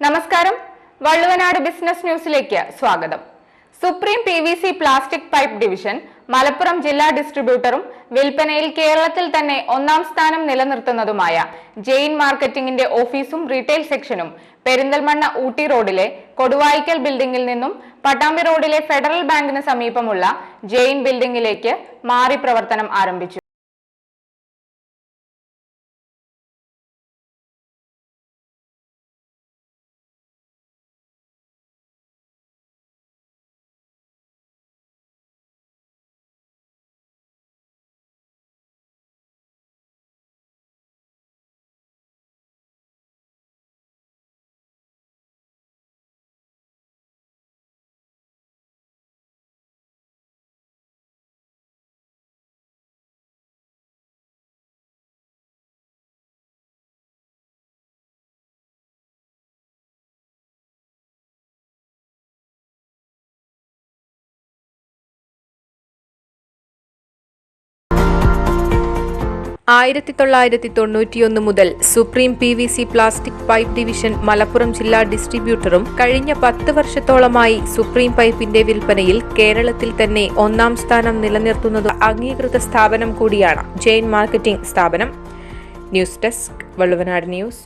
നമസ്കാരം. വള്ളുവനാട് ബിസിനസ് ന്യൂസിലേക്ക് സ്വാഗതം. Supreme P V C plastic pipe division Malappuram ജില്ലാ ഡിസ്ട്രിബ്യൂട്ടറും വിൽപ്പനയിൽ കേരളത്തിൽ തന്നെ ഒന്നാം സ്ഥാനം നിലനിർത്തുന്നതുമായ ജെയിൻ മാർക്കറ്റിംഗിന്റെ ഓഫീസും റീറ്റെയിൽ സെക്ഷനും പെരിന്തൽമണ്ണ ഊട്ടി റോഡിലെ കൊടുവായിക്കൽ ബിൽഡിംഗിൽ നിന്നും പട്ടാമ്പി റോഡിലെ ഫെഡറൽ ബാങ്കിന് സമീപമുള്ള ജെയിൻ ബിൽഡിംഗിലേക്ക് മാറി പ്രവർത്തനം ആരംഭിച്ചു. ആയിരത്തി തൊള്ളായിരത്തി തൊണ്ണൂറ്റിയൊന്ന് മുതൽ supreme P V C plastic pipe division Malappuram ജില്ലാ ഡിസ്ട്രിബ്യൂട്ടറും കഴിഞ്ഞ പത്ത് വർഷത്തോളമായി സുപ്രീം പൈപ്പിന്റെ വിൽപ്പനയിൽ കേരളത്തിൽ തന്നെ ഒന്നാം സ്ഥാനം നിലനിർത്തുന്നത് അംഗീകൃത സ്ഥാപനം കൂടിയാണ് ജെയിൻ മാർക്കറ്റിംഗ് സ്ഥാപനം. News desk Valluvanad news.